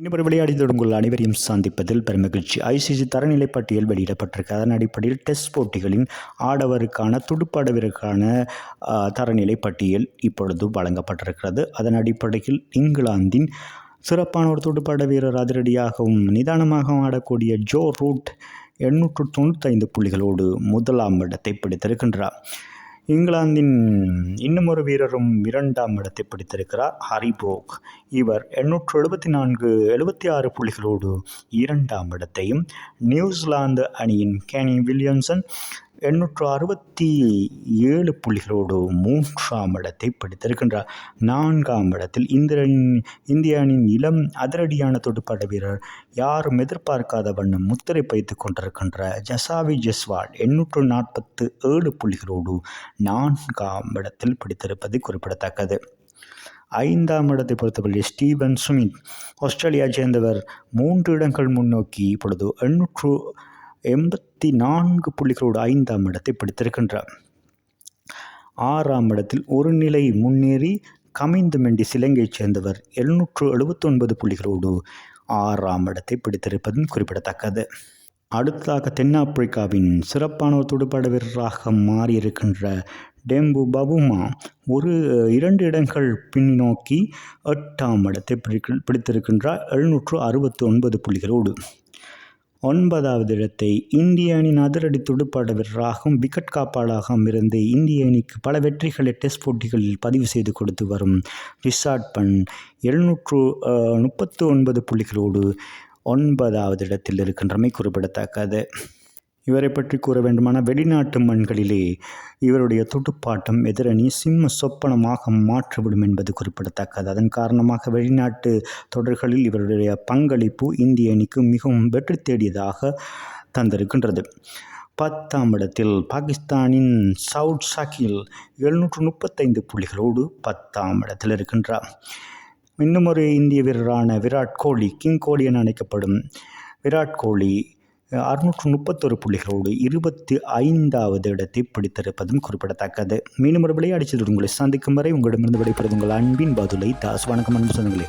இன்னொரு விளையாடி தொடங்குள்ள அனைவரையும் சந்திப்பதில் பெருமகிழ்ச்சி. ஐசிசி தரநிலை பட்டியல் வெளியிடப்பட்டிருக்கு அதன் அடிப்படையில் டெஸ்ட் போட்டிகளின் ஆடவருக்கான துடுப்பாட வீரருக்கான தரநிலை பட்டியல் இப்பொழுது வழங்கப்பட்டிருக்கிறது. அதன் அடிப்படையில் இங்கிலாந்தின் சிறப்பான ஒரு துடுப்பாட வீரர் அதிரடியாகவும் நிதானமாகவும் ஆடக்கூடிய ஜோ ரூட் எண்ணூற்று தொண்ணூத்தைந்து புள்ளிகளோடு முதலாம் இடத்தை பிடித்திருக்கின்றார். இங்கிலாந்தின் இன்னும் ஒரு வீரரும் இரண்டாம் இடத்தை பிடித்திருக்கிறார் ஹரிபோக் இவர் எண்ணூற்று எழுபத்தி நான்கு எழுபத்தி ஆறு புள்ளிகளோடு இரண்டாம் இடத்தையும் நியூசிலாந்து அணியின் கேனி வில்லியம்சன் எண்ணூற்று அறுபத்தி ஏழு புள்ளிகளோடு மூன்றாம் இடத்தை பிடித்திருக்கின்றார். நான்காம் இடத்தில் இந்திரன் இந்திய அணியின் இளம் அதிரடியான துடுப்பாட்ட வீரர் யாரும் எதிர்பார்க்காத வண்ணம் முத்திரை பதித்துக் கொண்டிருக்கின்ற ஜசாவி ஜெஸ்வால் எண்ணூற்று நாற்பத்து ஏழு புள்ளிகளோடு நான்காம் இடத்தில் பிடித்திருப்பது குறிப்பிடத்தக்கது. ஐந்தாம் இடத்தை பொறுத்தவரை ஸ்டீவன் சுமித் ஆஸ்திரேலியா சேர்ந்தவர் மூன்று இடங்கள் முன்னோக்கி இப்பொழுது எண்ணூற்று எண்பத்தி நான்கு புள்ளிகளோடு ஐந்தாம் இடத்தை பிடித்திருக்கின்றார். ஆறாம் இடத்தில் ஒரு நிலை முன்னேறி கமைந்து மெண்டி சிலங்கையைச் சேர்ந்தவர் எழுநூற்று எழுபத்தொன்பது புள்ளிகளோடு ஆறாம் இடத்தை பிடித்திருப்பதும் குறிப்பிடத்தக்கது. அடுத்ததாக தென்னாப்பிரிக்காவின் சிறப்பான ஒரு துடுப்பாட வீரராக மாறியிருக்கின்ற டெம்பு பபுமா ஒரு இரண்டு இடங்கள் பின்னோக்கி எட்டாம் இடத்தை பிடிக்க- பிடித்திருக்கின்றார். எழுநூற்று அறுபத்தி ஒன்பது புள்ளிகளோடு. ஒன்பதாவது இடத்தை இந்திய அணியின் அதிரடி துடுப்பாட்ட வீரராகவும் விக்கெட் காப்பாளராகவும் இருந்து இந்திய அணிக்கு பல வெற்றிகளை டெஸ்ட் போட்டிகளில் பதிவு செய்து கொடுத்து வரும் ரிஷாட் பண் எழுநூற்று முப்பத்து ஒன்பது புள்ளிகளோடு ஒன்பதாவது இடத்தில் இருக்கின்றமை குறிப்பிடத்தக்கது. இவரை பற்றி கூற வேண்டுமான வெளிநாட்டு மண்களிலே இவருடைய துடுப்பாட்டம் எதிரணி சிம்ம சொப்பனமாக மாற்றிவிடும் என்பது குறிப்பிடத்தக்கது. அதன் காரணமாக வெளிநாட்டு தொடர்களில் இவருடைய பங்களிப்பு இந்திய அணிக்கு மிகவும் வெற்றி தேடியதாக தந்திருக்கின்றது. பத்தாம் இடத்தில் பாகிஸ்தானின் சவுட் ஷாக்கில் எழுநூற்று முப்பத்தைந்து புள்ளிகளோடு பத்தாம் இடத்தில் இருக்கின்றார். இன்னும் ஒரு இந்திய வீரரான விராட் கோலி கிங் கோலி என அழைக்கப்படும் விராட் கோலி அறுநூற்று முப்பத்தொரு புள்ளிகளோடு இருபத்தி ஐந்தாவது இடத்தை பிடித்திருப்பதும் குறிப்பிடத்தக்கது. மீண்டும் ஒரு விளையாடிச்சது உங்களை சந்திக்கும் வரை உங்களிடமிருந்து விடைபெறுது உங்கள் அன்பின் பதுலை தாஸ். வணக்கம் அன்பு சொந்தங்களே.